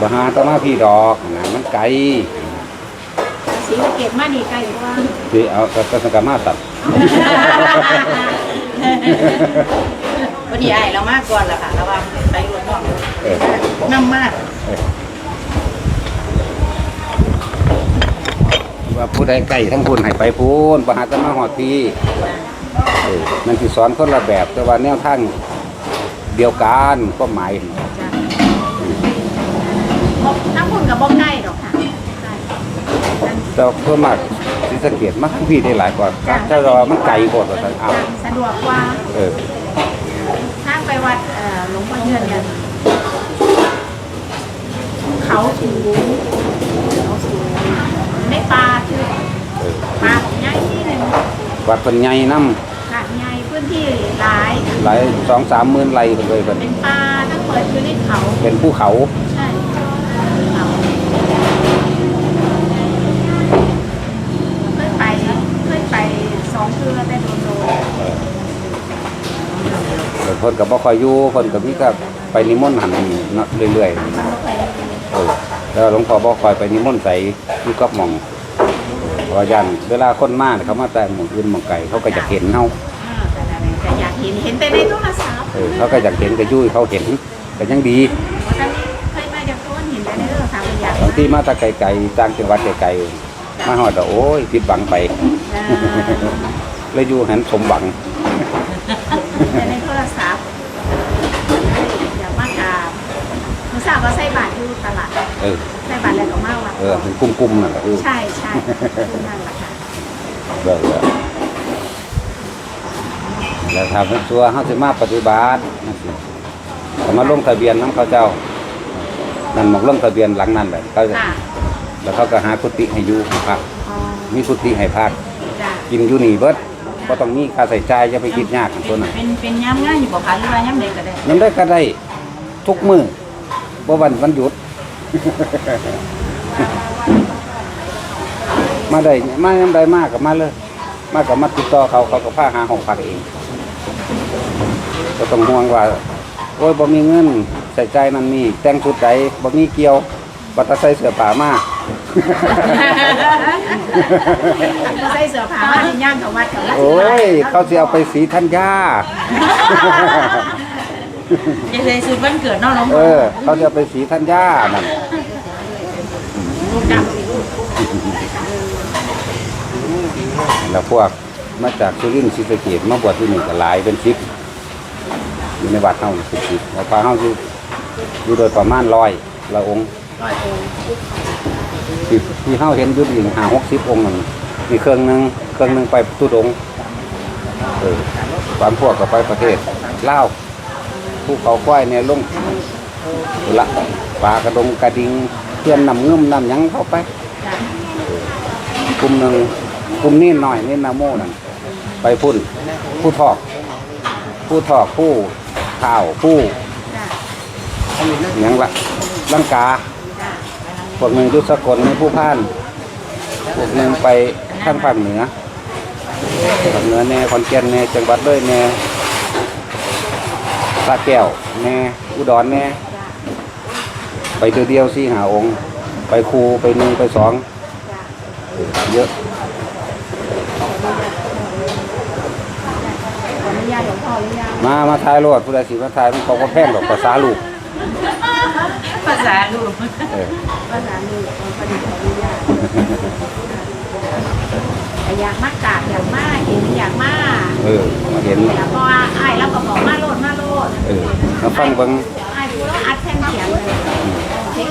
บ่หาแตมาพี่ดอกนะมันไกลสีสะเกตมาดีไกลกว่าสิเอาก็ก็สังกะมาตัดวันนี้ไอ้เรามากก่อนแหละค่ะเราว่าไปรถน้องเออน้ำมากว่าผู้ใดใกล้ทั้งคุณให้ไปพูนบ่หาแตมาฮอดพี่เออมันสิสอนคนละแบบแต่ว่าแนวทางเดียวกันก็หมายทั้งคุณกั บบ่ใกล้ดอกค่ะใกล้แต่เพิ่มมากสิสังเกตมาทั้งพี่ได้หลายกว่าถ้าเราว่ามันไกลโพดว่าซั่นอ้าวสะดวกกว่าเออทางไปวัดเอ่อหลวงพ่อเงินเนี่ยเขาสูงเขาสูงในป่าคือเออป่าของใหญ่ที่หนึ่งวัดเพิ่นใหญ่นำค่ะใหญ่พื้นที่หลาย หลาย2-3หมื่นไร่เพิ่นเลยเพิ่นเป็นป่าทั้งเปิดอยู่ในเขาเป็นภูเขา ใช่เขาเคยไปเคยไปสองเทือแต่โดนโดน แต่ เพิ่นก็บ่ค่อยอยู่เพิ่นก็มีก็ไปนิมนต์หันเนาะเรื่อยมันก็ไปๆเออแล้วหลวงพ่อบ่ค่อยไปนิมนต์ใส่อยู่กับหม่องเพราะว่ายันเวลาคนมาเนี่ยเขามาแต่หมู่อื่นหม่องไกลเขาก็อยากเห็นเฮาอ่าแต่นั่นเองแต่อยากเห็นเห็นแต่ในโทรศัพท์เออเขาก็อยากเห็นก็ยุ่ยเขาเห็นก็ยังดีว่าตอนนี้เคยมาจากต้นเห็นแต่ในโทรศัพท์อยากบางทีมาแตะไกลๆต่างจังหวัดไกลๆมาฮอดแล้วโอ้ยผิดหวังไปอ่าเลยอยู่หันสมหวัง แต่ในโทรศัพท์อยากมากราบ เมื่อเช้าก็ใส่บาตรอยู่ตลาดเออใส่บาตรแล้วก็มาวัดเออเป็นกุ้มๆนั่นแหละเออใช่ใช่คือนั่นแหละค่ะเลิกแล้วแล้วทำให้ชัวร์เขาจะมาปฏิบัตินั่นสิเขามาลงทะเบียนน้ำเขาเจ้า นั่นหมอกลงทะเบียนหลังนั่นแหละเขาจะค่ะแล้วเขาก็หากุฏิให้อยู่พักอ๋อมีกุฏิให้พักจ้ะกินอยู่นี่เบิดก็ต้องมีค่าใส่ใจายอย่าไปคิดยากตัวนั้นเป็นเป็นย้ำง่ายอยู่บ่คะหรือว่าย้ำเด็กก็ได้มันได้ก็ได้ ทุกมือ บ่วันวันหยุด มาได้มายังได้มากกับมาเลย มากับมาติดต่อเขาเขาก็พาหาห้องพักเองก็ต้องห่วงว่าโอ้ยบ่มีเงินใส่ใจนั่นนี่แต่งชุดใดบ่มีเกี่ยวบัตรใส่เสื้อผ้ามาก็ใส่เสื้อผ้ามาที่ย่างกับวัดกับวัดโอ้ยเขาสิเอาไปสีธัญญา จะเลยสุดวันเกิดเน้องน้องเออ เขาจะเอาไปสีธัญญานั่นลูกดำสิลูกแล้วพวกมาจากสุรินทร์ศรีสะเกษมาบวชที่นี่ก็หลายเป็นชิปอยู่ในวัดเฮานี่เป็นชิปแล้วพาเฮาอยู่อยู่โดยประมาณร้อยละองค์ที่ที่เฮาเห็นอยู่นี่ห้าหกสิบองค์นั่นมีเครื่องหนึงเครื่องหนึงไปตุดงค์เออบางพวกก็ไปประเทศลาว ภูเขาควายเนี่ยลงละปลากระดงกระดิงเทียนนำเงื่มนำยังเข้าไปกลุ่มหนึ่งกลุ่มนี้หน่อยนี่นาโมนั่นไปพุ่น ผู้ทอก ผู้ทอกผู้ข่าวผู้ยังละลังกาพวกหนึ่งยุสกลในผู้พ่านพวกหนึ่งไปข้างภาคเหนือภาคเหนือแน่คอนแก่นแน่จังหวัดเลยแน่ สระแก้วแน่อุดรแน่ไปตัวเดียวสี่หาองค์ ไปครูไปหนึ่งไปสองจ้ะเยอะขออนุญาตหลวงพ่อหรือยังมามาทายรถผู้ใดสิมาทายมันเขาก็แพงดอกภาษาลูกภาษาลูกเออภาษาลูกขออนุญาตแต่ อยากมากกาบอยากมากเห็นอยากมากเออเห็นอยากบอกไอ้ายแล้วก็บอกมาโลดมาโลดเออมาฟังเบิงไอ้ายพูดแล้วอัดแท่นเขียนเลยเทค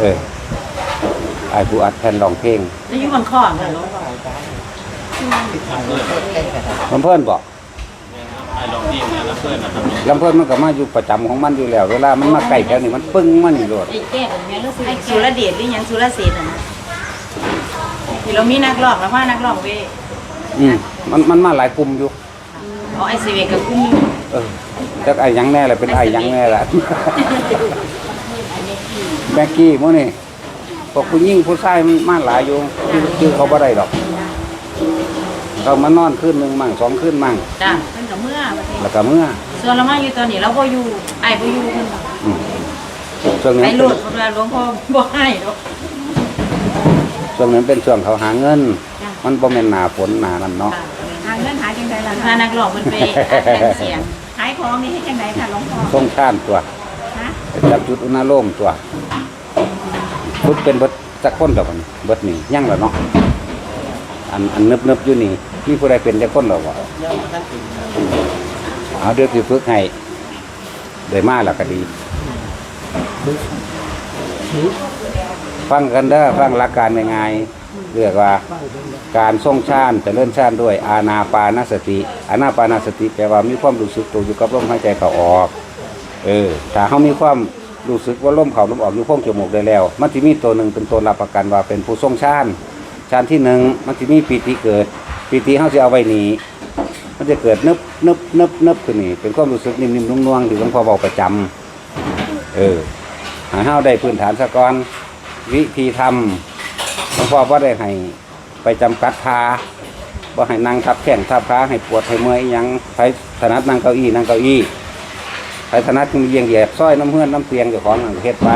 เออไอ้ผู้อัดแผ่นร้องเพลงแล้วอยู่บนข้อกันหลวงพ่อลำเพิ่อนบอกลำเพิ่นมันก็มาอยู่ประจำของมันอยู่แล้ว เวลามันมาใกล้แถวนี้มันปึ้งมันนี่โลดไอ้แก้กันแม่รู้สึกสุรเดชหรือยังสุรเสนน่ะนะ ที่เรามีนักร้องแล้วว่านักร้องเวยอืมมันมันมาหลายกลุ่มอยู่ เอาไอซีเวกับกุ้งอยู่เออจักไอ้หยังแน่แหละเป็นไอ้หยังแน่แหละแบกกี้มื้อนี่พวกผู้หญิงผู้ชายมันมาหลายอยู่ชื่อชื่อเขาบ่ได้ดอก เขามานอนคืนหนึงมั่งสองคืนมั่งจ้ะเป็นกับเมื่อประเทศแล้วก็เมื่อส่วนเรามาอยู่ตอนนี้เราบ่อยู่ไอ้บ่อยู่เพิ่นบอกอืมช่วงไปนี้โลดเพราะว่าหลวงพ่อบ่ให้ดอก ช่วงนั้นเป็นช่วงเขาหาเงิน จ้ะ มันบ่แม่นหนาฝนหนานั่นเนาะค่ะหาเงินหาจังไดล่ะพาคะนักร้องมันไปอัดแผ่นเสียงขายของนี่ให้จังไดค่ะหลวงพ่อส่งชาติตัวฮะจับจุดอุณาโลมตัวพุดเป็นเบิดจักคนดอกมันเบิดนี่ยั่งแล้วเนาะ อันอันนึบนึบๆอยู่นี่มีผู้ใดเป็นจักคนดอกวะเอาเดี๋ยวสิฝึกให้ได้มาแล้วก็ดี ฟังกันเด้อฟังหลักการง่ายๆเรียกว่าการทรงชาติจะเลื่อนชาติด้วย อาณาปานสติอาณาปานสติแปลว่ามีความรู้สึกตัวอยู่กับลมหายใจเข้าออก เออถ้าเขามีความรู้สึกว่าลมเข้าลมออกอยู่โพรงจมูกได้แล้ว มันจะมีตัวหนึ่งเป็นตัวรับประกันว่าเป็นผู้ทรงชาติชาติที่หนึ่งมันจะมีปีติเกิดปีติเขาจะเอาไว้หนีมันจะเกิดนึบนึบนึบนึบขึ้นนี่เป็นความรู้สึกนิ่มๆนุ่งๆที่หลวงพ่อบอกประจำเออหาเฮาได้พื้นฐานสะก่อน วิธีทำหลวงพ่อว่าได้ให้ไปจำกัดทาว่าให้นั่งทับแข้งทับขาให้ปวดให้เมื่อยยังใครถนัดนั่งเก้าอี้นั่งเก้าอี้ใครถนัดมีเยียงแยบซ้อยน้ำเพื่อนน้ำเตียงเจ้าของนั่งเฮ็ดไป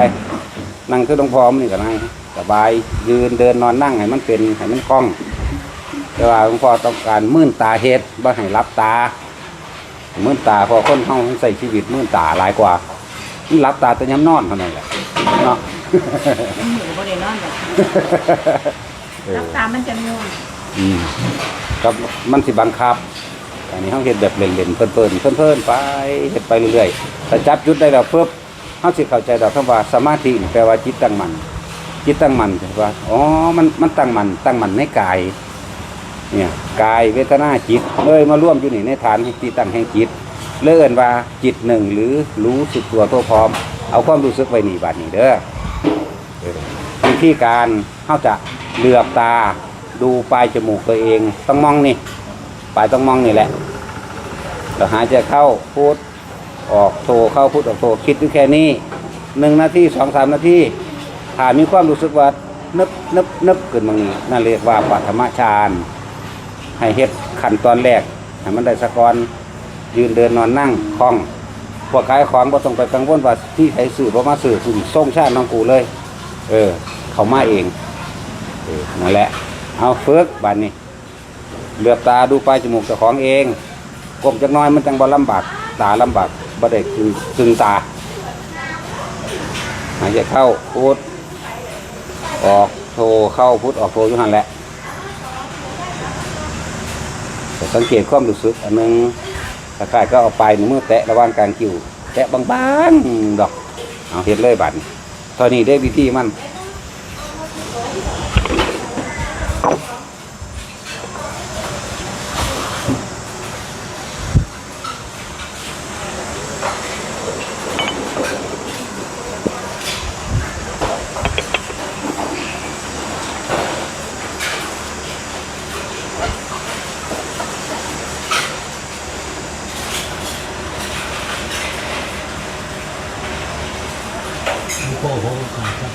นั่งคือต้องพร้อมนี่ก็นั่งสบายยืนเดินนอนนั่งให้มันเป็นให้มันคล่อง แต่ว่าหลวงพ่อต้องการมื่นตาเฮ็ดบ่ให้รับตามื่นตาพอคนเฮาใส่ชีวิตมื่นตาหลายกว่า มันรับตาแต่ย้ำนอนเท่านั้นแหละเนาะมันหมูบ่ได้นอนดอกเออรับตามมันจะง่วงอืมครับมันสิบังคับ อันนี้เขาเห็นแบบเล่นๆเพลินๆเพลินๆไปเฮ็ดไปเรื่อยๆแต่จับจุดได้แล้วปุ๊บเขาสิเข้าใจดอกคำว่าสมาธินี่แปลว่าจิตตั้งมั่นจิตตั้งมั่นแปลว่าอ๋อมันมันตั้งมั่นตั้งมั่นในกาย เนี่ยกายเวทนาจิตเลยมาร่วมอยู่นี่ในฐานให้ที่ตั้งแห่งจิต เลื่อนว่าจิตหนึ่งหรือรู้สึกตัวตัวพร้อม เอาความรู้สึกไว้นี่บาดนี้เด้อวิธีการเขาจะเหลือบตาดูปลายจมูกตัวเอง ต้องมองนี่ปลายต้องมองนี่แหละเราหายใจเข้าพูดออกโทเข้าพูดออกโทคิดอยู่แค่นี้หนึ่งนาทีสองสามนาทีถ้ามีความรู้สึกว่านึบนึบนึบขึ้นมานี้นั่นเรียกว่าปัทมฌานให้เฮ็ดขั้นตอนแรกให้มันได้สะกอน ยืนเดินนอนนั่งคล่องพวกขายของบ่ต้องไปกังวลว่าที่ใครซื้อบ่มาซื้อคุณส่งชาติน้องกูเลย เออ เขามาเองเออนั่นแหละ เอาเฟิกบัดนี้เหลือบตาดูปลายจมูกเจ้าของเองกลมจักน้อยมันจังบ่ลำบากตาลำบากบ่ได้คึงคึงตาหายใจเข้าพุทออกโทเข้าพุทออกโทอยู่หันแหละสังเกตความรู้สึกอันนึง ตะกายก็เอาไปลายมือแตะระหว่างกลางกิ่วแตะบางๆดอกเอาเห็นเลยบัดตอนนี้ได้วิธีมัน หลวงพ่อผมก่อนครับ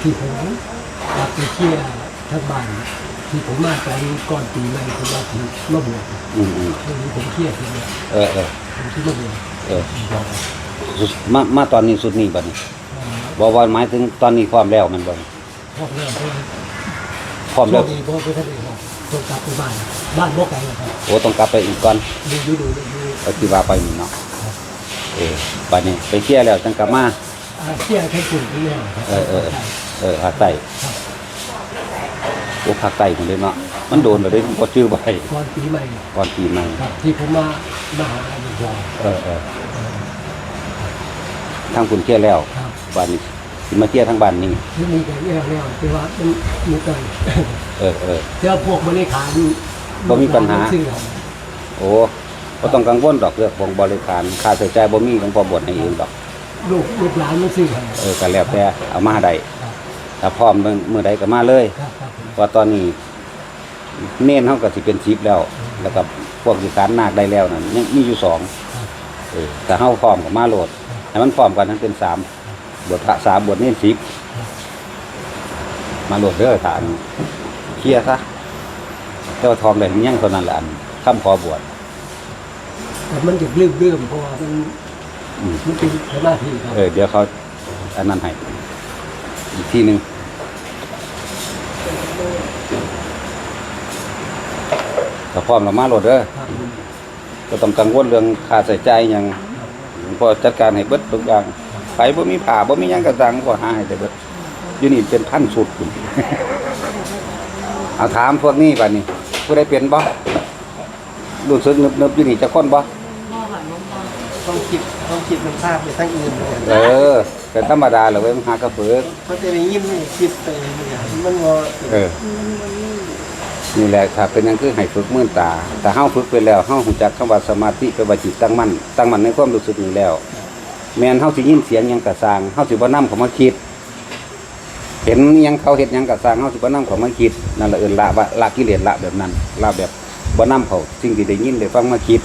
ที่ผมกลับ ไปเที่ยวทั้งบ้านที่ผมมาตอนก่อนปีใหม่ผมว่าที่ลบเลยอืมอืมช่วงนี้ผมเครียดที่เนี่ยเออเออผมที่ลบเลยเออบอกสุดมามาตอนนี้สุดนี้บัดนี้บอกว่าหมายถึงตอนนี้ความแล้วมันบ่พ่อเรื่องพ่อความช่แล้ววงนี้พ่อไปทะเลครับต้องกลับไปบ้านบ้านบ่ไกลหรอกครับโอ้ต้องกลับไปอีกก่อนดูดูดูดูก็ที่ว่าไปนี่เนาะเออบัดนี้ไปเที่ยวแล้วจังกลับมา อ่าเที่ยวแค่กลุ่มที่เนี่ยครับเออเออเออภาคใต้ โอ้ภาคใต้มันเลยเนาะมันโดนเลยผมก็ชื่อไปก่อนปีใหม่ก่อนปีใหม่ครับที่ผมมามาหาหลวงพ่อเออเออทางคุณเที่ยวแล้วครับบ้านนี้สิมาเที่ยวทางบ้านนี่ที่มีแต่แนวแนวที่ว่ามันมีกันเออเออเจ้าพวกบริขารบ่มีปัญหาซึ่งเราโอ้ก็ต้องกังวลดอกเรื่องของบริการค่าใช้จ่ายบ่มีหลวงพ่อบวชให้เองดอกลูกลูกหลานมันซื้อให้เออก็แล้วแต่เอามาได้ครับถ้าพร้อมเมื่อมื่อใดก็มาเลยครับครับผม ว่าตอนนี้เน้นเฮาก็สิเป็น10แล้ว แล้วก็พวกสิการนาคได้แล้วนั่นยังมีอยู่สองครับเออแต่เฮาพร้อมก็มาโหลดให้มันพร้อมกันทั้งเป็นสามบทพระสามบทเน้น10มาโหลดเด้อฐานเคลียร์ซะเจ้าทองได้ยังเท่านั้นแหละอันคำขอบวชแต่มันจะเรื่องเรื่องเพราะว่ามันอืมมันเป็นสมาธิครับเออเดี๋ยวเขาอันนั้นให้อีกที่หนึ่ง ถ้าพร้อมเรามาโหลดเด้อครับก็ต้องกังวลเรื่องค่าใช้จ่ายหยังพอจัดการให้เบิดทุกอย่างไปบ่มีผ้าบ่มีหยังกระสังก็หาให้ได้เบิดอยู่นี่เป็นพันสุดคุณเอาถามพวกนี้บัดนี้ผู้ใดเป็นบ่รู้สึกนึบๆอยู่นี่จะคนบ่หม้อค่ะหม้อหม้อต้องคิดต้องคิดมันภาพไปทั้งอื่นเลยเออเป็นธรรมดาแหละเว้ยมันหากระเปิดเพราะจะได้ยิ้มนี่คิดไปเนี่ยมันงอเออ นี่แหละถ้าเป็นหยังคือให้ฝึกมื่นตาแต่เฮาฝึกไปแล้วเฮาฮู้จักคำว่าสมาธิแปลว่าจิตตั้งมั่นตั้งมั่นในความรู้สึกนี้แล้ว แม่นเฮาสิยินเสียงหยังกะสร้างเฮาสิบ่นำเขามาคิด เห็นหยังเขาเฮ็ดหยังกะสร้างเฮาสิบ่นำเขามาคิดนั่นละเอิ้นละว่าละกิเลสละแบบนั้นละแบบบ่นำเขาสิ่งที่ได้ยินได้ฟังมาคิด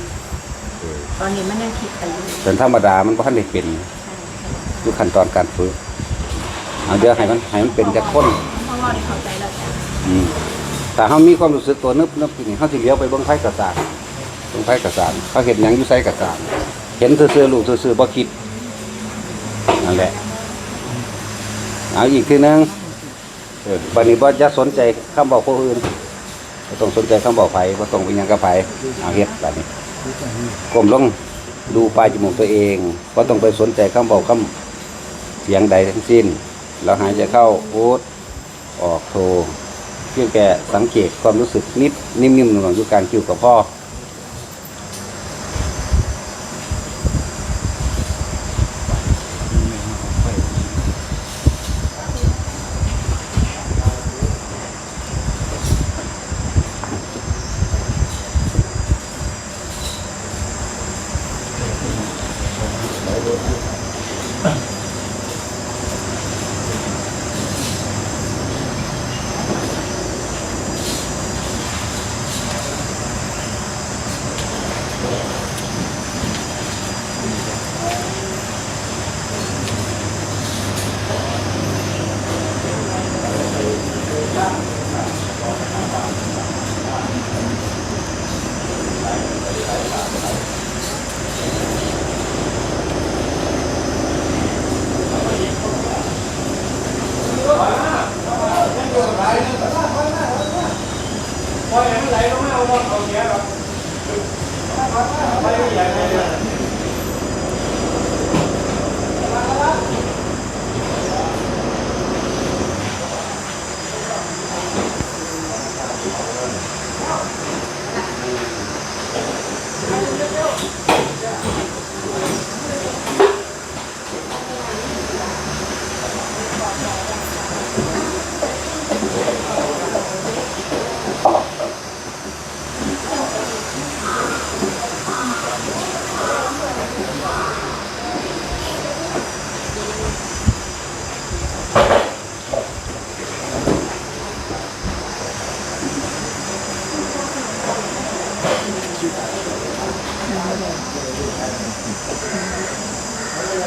ตอนนี้มันยังคิดไปอยู่เป็นธรรมดามันบ่ทันได้เป็นอยู่ขั้นตอนการฝึกเอาเดี๋ยวให้มันให้มันเป็นจักคนเพราะว่าได้เข้าใจแล้วจ้ะอืม แต่เขามีความรู้สึกตัวนึบนึบนี่เขาสิเลี้ยวไปเบิ้งไฟกระสานเบิ้งไฟกระสานเขาเห็นหยังอยู่ใส่กระสานเห็นซื่อๆลูกซื่อๆบ่คิดนั่นแหละเอาอีกทีนึงเออบัดนี้บ่จะสนใจคำบอกผู้อื่นบ่ต้องสนใจคำบอกไผบ่ต้องไปหยังกับไผเอาเฮ็ดบัดนี้ก้มลงดูปลายจมูกตัวเองบ่ต้องไปสนใจคำบอกคำเสียงใดทั้งสิ้นเราหายใจเข้าพูดออกโท เพียงแต่สังเกตความรู้สึกนิดนิ่มๆหน่วงๆอยู่การคิวกับพ่อ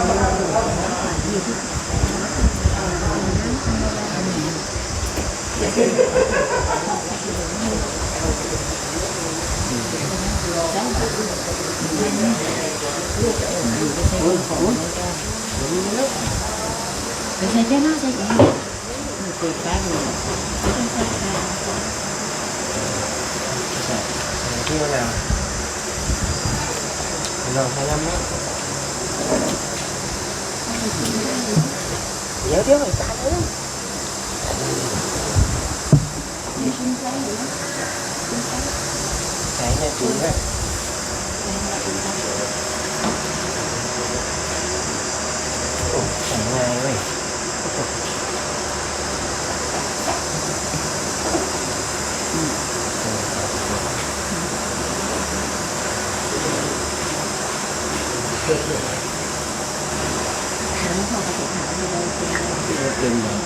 ใส่เจ้าหน้าใส่เอง เปิดฟ้าดูใที่มะนา วลอง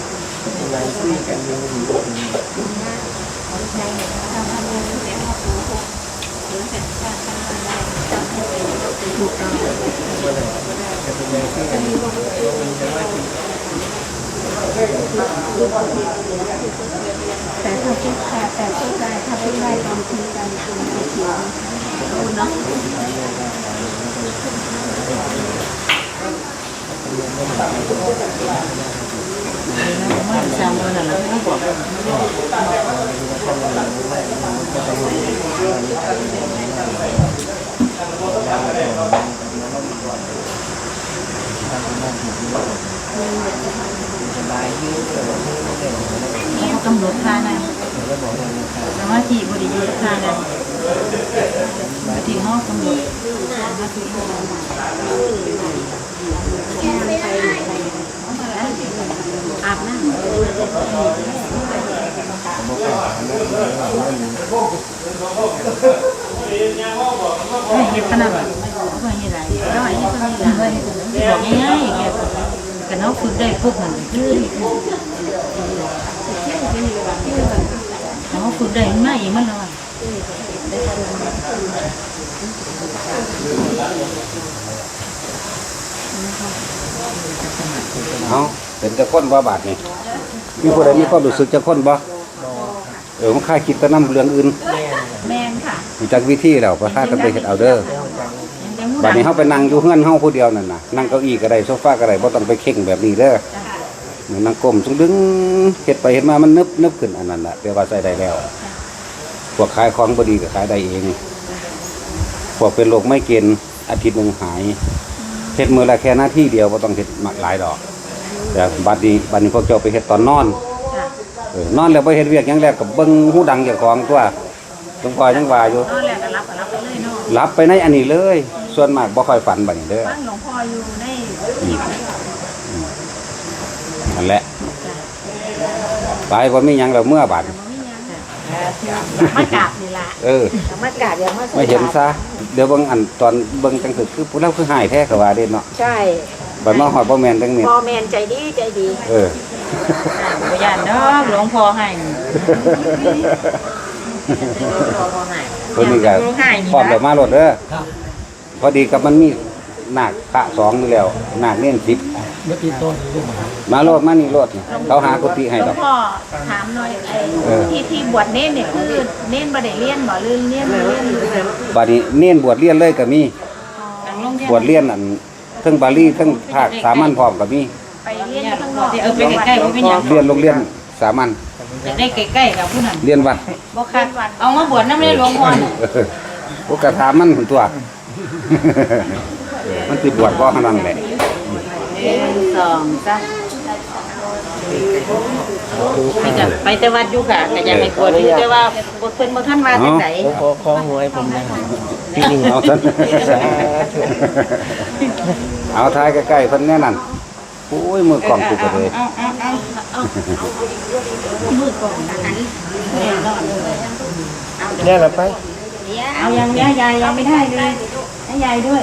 ใช้น้ำไหมเดี๋ยวเดี๋ยวไอ้ตาเอ้ยใช้ในถุงนะโอ้ใส่ง่ายเว้ยเป็นอะไรคุยกันยังอยู่เป็นอะไรคุยกันอยู่จะว่าที่แต่ถ้าพูดแต่แต่พูดได้ถ้าพูดได้ตอนคุยกันคุณจะเขียนรู้เนาะมั นซ้ำนั่นะไม่บอกสบายยืดเออไม่ได้ไม่ได้เขากำหนดค่านั้นแล้วบอกว่ามันขาดสมาธิบริยุทธ์ค่านั้นที่ห้องกำหนดอา บน้ำไม่เห็นขนาดแบบไม่เห็นอะไรก็ไอ้ที่คนนี้แหละบอกง่ายๆแกกันเขาฝึกได้ปุ๊บมันคือเขาฝึกได้ไม่อีกมันเลย เอาเป็นจะคนบ่บาทนี่มีผู้ใดมีความรู้สึกจะคนบ่เออมันค่าคิดแตะนำเรื่องอื่นแมนค่ะรู้จักวิธีแล้วก็พากันไปเฮ็ดเอาเด้อยังหูบัดนี้เฮาไปนั่งอยู่เฮือนเฮาผู้เดียวนั่นน่ะนั่งเก้าอี้ก็ได้โซฟาก็ได้บ่ต้องไปเข่งแบบนี้เด้อนั่งก้มสูงดึงเฮ็ดไปเฮ็ดมามันนึบนึบขึ้นอันนั้นน่ะแต่ว่าใส่ได้แล้วพวกขายของบ่ดีก็ขายได้เองพวกเป็นโรคไม่เกณฑ์อาทิตย์หนึงหาย เฮ็ดมื้อละแค่หน้าที่เดียวบ่ต้องเฮ็ดมากหลายดอกแต่บัดนี้บัดนี้พวกเจ้าไปเฮ็ดตอนนอนค่ะเออนอนแล้วบ่เฮ็ดเวียกหยังแล้วก็เบิ่งหูดังเจ้าของตัวหลวงพ่อยังว่าอยู่นอนแล้วก็รับก็รับไปเลยเนาะหลับไปในอันนี้เลย ส่วนมากบ่ค่อยฝันบัดนี้เด้อบ้านหลวงพ่ออยู่ในคลิปนั่นแหละไปบ่มีหยังแล้วเมื่อบาด มากราบนี่ล่ะเออมากราบอย่ามาไม่เห็นซะ เดี๋ยวเบิ่งอันตอนเบิ่งจังคือคือผู้เล่าคือหายแท้ก็ว่าเด้เนาะใช่บัดมาฮอดบ่แม่นจังนี่พ่อแมนใจดีใจดี เออ พยานเนาะหลวงพ่อให้เพิ่นนี่ก็พร้อมแล้วมารถเด้อครับพอดีกับมันมี นาคพระสองอยู่แล้วนาคเน้นสิบเมื่อกี้ต้นลูกหมามาโลดมานี่โลดนี่เขาหากุฏิให้หลดวองกพ่อถามหน่อยไอ้เออ ที่ที่บวชเน้นเนี่ยคือเน้นบ่ได้เรียนบ่หรือเรียนบ่เรียนหรือบัดนี้เน้นบวชเรียนเลยก็มีทางโรงเรียนบวชเรียนอันเทั้งบาลีเทั้งภาคสามัญพร้อมก็มีไปเรียนข้างนอกเออไปใกล้ๆบ่เป็นหยัง เรียนโรงเรียนสามัญจะได้ใกล้ๆกับผู้นั้นเรียนวัด บ่คัดเอามาบวชน้ำในหลวงพ่อน่ะเออโอกระถามมันหุ่นตัว มันติดบวชก็ขนาดนั้นแหละสองสามไปกับไปแต่วัดอยู่ค่ะก็ยังไม่กลัวอยู่แต่ว่าบ่เพิ่นบ่ทันว่าจังไดผมขอขอหวยผมนะครับพี่นี่เอาซะสาธุเอาท้ายใกล้ๆเพิ่นแน่นั่นโอ้ยมือกล่องกูก็เลยเอาเอาเอาเอามือกล่องนะอันนี้เนี่ยเราไปเอายังยายยายยังไม่ได้เลยให้ยายด้วย